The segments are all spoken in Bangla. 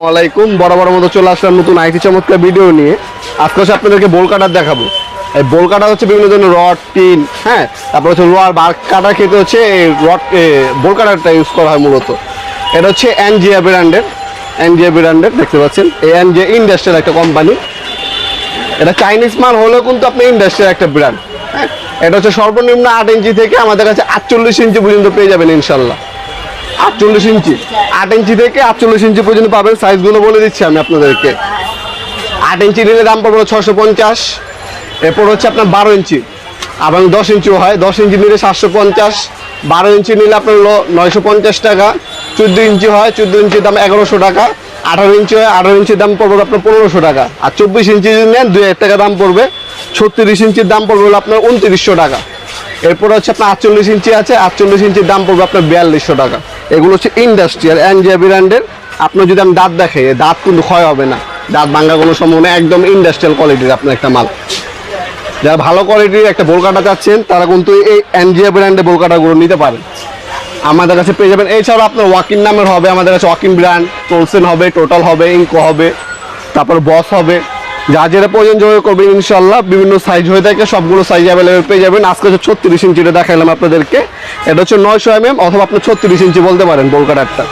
ওয়ালাইকুম বরাবর মতো চলে আসলাম নতুন আইটি চমৎকার ভিডিও নিয়ে। আজকে হচ্ছে আপনাদেরকে বোল কাটার দেখাবো। এই বোল কাটা হচ্ছে বিভিন্ন ধরনের রড টিন হ্যাঁ? তারপর হচ্ছে লোয়ার বার কাটার ক্ষেত্রে হচ্ছে এই রড বোল কাটারটা ইউজ করা হয় মূলত। এটা হচ্ছে এনজিয়া ব্র্যান্ডের এনজিয়া ব্র্যান্ডের দেখতে পাচ্ছেন? এই এনজিয়া ইন্ডাস্ট্রিয়াল একটা কোম্পানি এটা চাইনিজ মাল হলেও কিন্তু আপনি ইন্ডাস্ট্রিয়াল একটা ব্র্যান্ড হ্যাঁ? এটা হচ্ছে সর্বনিম্ন আট ইঞ্চি থেকে আমাদের কাছে আটচল্লিশ ইঞ্চি পর্যন্ত পেয়ে যাবেন ইনশাল্লাহ। আটচল্লিশ ইঞ্চি। আট ইঞ্চি থেকে আটচল্লিশ ইঞ্চি পর্যন্ত পাবেন সাইজগুলো বলে দিচ্ছি আমি আপনাদেরকে। আট ইঞ্চি নিলে দাম পড়বে ছশো পঞ্চাশ। এরপর হচ্ছে আপনার বারো ইঞ্চি। এবং দশ ইঞ্চিও হয়। দশ ইঞ্চি নিলে সাতশো পঞ্চাশ। বারো ইঞ্চি নিলে আপনার নয়শো পঞ্চাশ টাকা। চোদ্দ ইঞ্চি হয়। চোদ্দ ইঞ্চির দাম এগারোশো টাকা। আঠারো ইঞ্চি হয়। আঠারো ইঞ্চির দাম পড়বে আপনার পনেরোশো টাকা। আর চব্বিশ ইঞ্চি যদি নেন, দুই হাজার টাকা দাম পড়বে। ছত্রিশ ইঞ্চির দাম পড়বে হলো আপনার উনত্রিশশো টাকা। এরপর হচ্ছে আপনার আটচল্লিশ ইঞ্চি আছে। আটচল্লিশ ইঞ্চির দাম পড়বে আপনার বিয়াল্লিশশো টাকা। এগুলো হচ্ছে ইন্ডাস্ট্রিয়াল অ্যান্ডিয়া ব্র্যান্ডের আপনার যদি আমি দাঁত এই দাঁত কিন্তু ক্ষয় হবে না। দাঁত ভাঙ্গা কোনো সম্ভাবনা একদম ইন্ডাস্ট্রিয়াল কোয়ালিটির আপনার একটা মাল। যারা ভালো কোয়ালিটির একটা বোলকাটা চাচ্ছেন, তারা কিন্তু এই এনজিয়া ব্র্যান্ডের বোলকাটাগুলো নিতে পারেন। আমাদের কাছে পেয়ে যাবেন। এছাড়াও আপনার ওয়াকিং নামের হবে, আমাদের কাছে ওয়াকিং ব্র্যান্ড টোলসেন হবে টোটাল হবে ইঙ্কো হবে, তারপর বস হবে। যা যেটা প্রয়োজন যোগাযোগ করবেন ইনশাল্লাহ বিভিন্ন সাইজ হয়ে থাকে, সবগুলো সাইজ অ্যাভেলেবেল পেয়ে যাবেন। আজকে হচ্ছে ছত্রিশ ইঞ্চিটা দেখাইলাম আপনাদেরকে। এটা হচ্ছে নয়শো এম এম অথবা আপনি ছত্রিশ ইঞ্চি বলতে পারেন বোলকাটারটা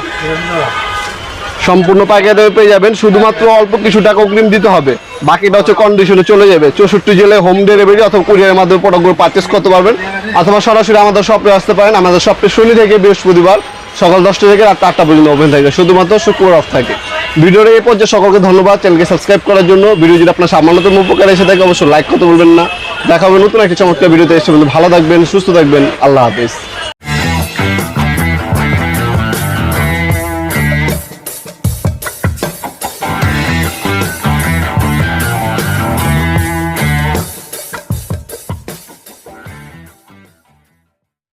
সম্পূর্ণ পাইকারি পেয়ে যাবেন। শুধুমাত্র অল্প কিছু টাকা অগ্রিম দিতে হবে। বাকিটা হচ্ছে কন্ডিশনে চলে যাবে। চৌষট্টি জেলায় হোম ডেলিভারি অথবা কুরিয়ারের মাধ্যমে প্রোডাক্টগুলো পারচেস করতে পারবেন। অথবা সরাসরি আমাদের শপে আসতে পারেন। আমাদের শপে শনি থেকে বৃহস্পতিবার সকাল দশটা থেকে রাত আটটা পর্যন্ত ওপেন থাকে। শুধুমাত্র শুক্রবার অফ থাকে। ভিডিওর এই পর্যায়ে সকলকে ধন্যবাদ। চ্যানেলকে সাবস্ক্রাইব করার জন্য। ভিডিও যদি আপনার সামান্যতম উপকার এসে থাকে, অবশ্যই লাইক করতে বলবেন না। দেখা হবে নতুন একটি চমৎকার ভিডিওতে। এসে ভালো থাকবেন, সুস্থ থাকবেন। আল্লাহ হাফিজ।